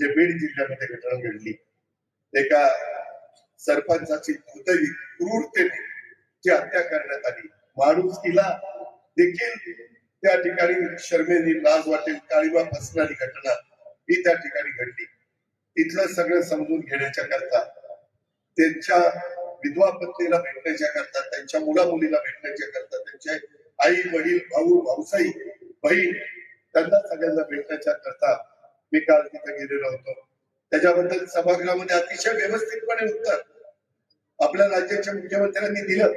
जे बीड जिल्ह्यामध्ये घटना घडली एका सरपंचाची दुर्दैवी क्रूरतेने जी हत्या करण्यात आली. माणुसकीला देखील त्या ठिकाणी शर्मेने लाज वाटेल काळीमा फसणारी घटना ही त्या ठिकाणी घडली. इथलं सगळं समजून घेण्याच्या करता त्यांच्या विधवा पत्नीला भेटण्याच्या करता त्यांच्या मुला मुलीला भेटण्याच्या करता त्यांचे आई वडील भाऊ भाऊसाई बहीण त्यांना सगळ्यांना भेटण्याच्या करता मी काल तिथे गेलेलो होतो. त्याच्याबद्दल सभागृहामध्ये अतिशय व्यवस्थितपणे उत्तर आपल्या राज्याच्या मुख्यमंत्र्यांनी दिलं.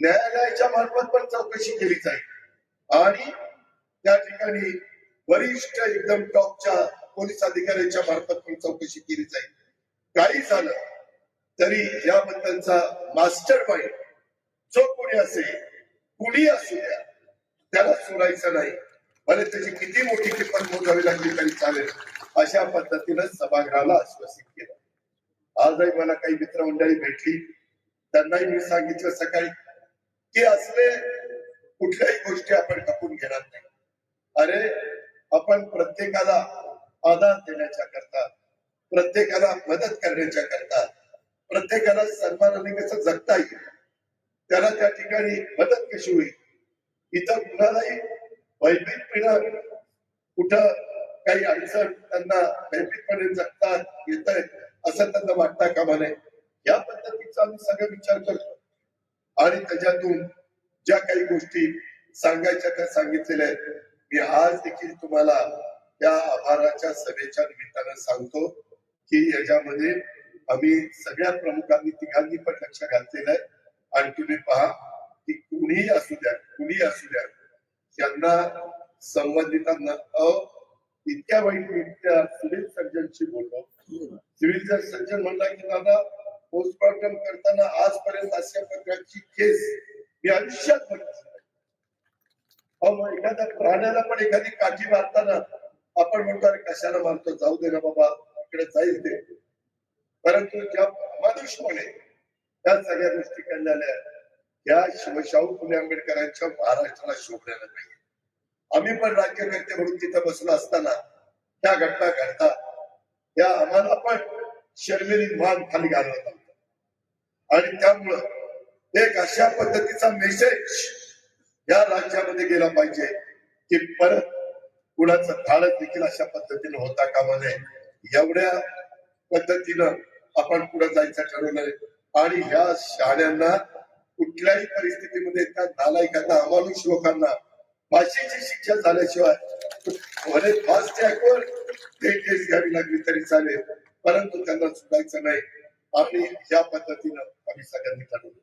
न्यायालयाच्या मार्फत पण चौकशी केली जाईल. आणि त्या ठिकाणी वरिष्ठ एकदम टॉपच्या पोलीस अधिकाऱ्यांच्या मार्फत पण चौकशी केली जाईल. काही झालं तरी याबद्दलचा मास्टर माइंड जो कोणी असेल कुणी असू द्या त्याला सोडायचं नाही. आणि त्याची किती मोठी किंमत मोजावी लागली तरी चालेल? अशा पद्धतीनं सभागृहाला आश्वासित केलं. आजही मला काही मित्रमंडळी भेटली. त्यांनाही मी सांगितलं सकाळी की असले कुठल्याही गोष्टी आपण टाकून घेणार नाही. अरे आपण प्रत्येकाला आधार देण्याच्या करता प्रत्येकाला मदत करण्याच्या करता प्रत्येकाला सन्मानाने कसं जगता येईल त्याला त्या ठिकाणी मदत कशी होईल? इथं कुणालाही भयभीतपणे कुठं काही अडचण त्यांना भयभीतपणे जगता येत असं त्यांना वाटता कामा नये या पद्धतीचा आम्ही सगळं विचार करतो. आणि त्याच्यातून ज्या काही गोष्टी सांगायच्या त्या सांगितलेल्या आहेत मी आज देखील तुम्हाला या आभाराच्या सभेच्या निमित्तानं सांगतो की याच्यामध्ये आम्ही सगळ्या प्रमुखांनी तिघांनी पण लक्ष घातलेलं आहे. आणि तुम्ही पहा की कुणीही असू द्या कुणीही असू द्या त्यांना संबंधितांना अ इतक्या वाईट मी त्या सिव्हिल सर्जनशी बोललो. सिव्हिल सर्जन म्हणला की दादा पोस्टमॉर्टम करताना आजपर्यंत अशा प्रकारची केस मी आयुष्यात बघितली मग एखाद्या प्राण्याला पण एखादी काठी मारताना आपण म्हणतो अरे कशाला मारतो? जाऊ दे ना बाबा इकडे जाईल ते परंतु ज्या मनुष्यपणे त्या सगळ्या गोष्टी घडलेल्या आहेत, त्या शिवशाहू फुले आंबेडकरांच्या महाराष्ट्राला शोभल्याला पाहिजे आम्ही पण राज्यकर्ते म्हणून तिथं बसलो असताना त्या घटना घडतात त्या आम्हाला पण शर्मेली मान खाली घालवत आणि त्यामुळं एक अशा पद्धतीचा मेसेज या राज्यामध्ये गेला पाहिजे की परत कुणाचं धाडस देखील अशा पद्धतीनं होता कामा नये. एवढ्या पद्धतीनं आपण पुढे जायचं ठरवलंय. आणि ह्या शाळ्यांना कुठल्याही परिस्थितीमध्ये त्या नालायकांना अमानुष लोकांना फाशीची शिक्षा झाल्याशिवाय भले फास्ट ट्रॅकवर ते केस घ्यावी लागली तरी चालेल. परंतु त्यांना सुटायचं नाही. आम्ही या पद्धतीनं आम्ही सगळ्यांनी ठरवलं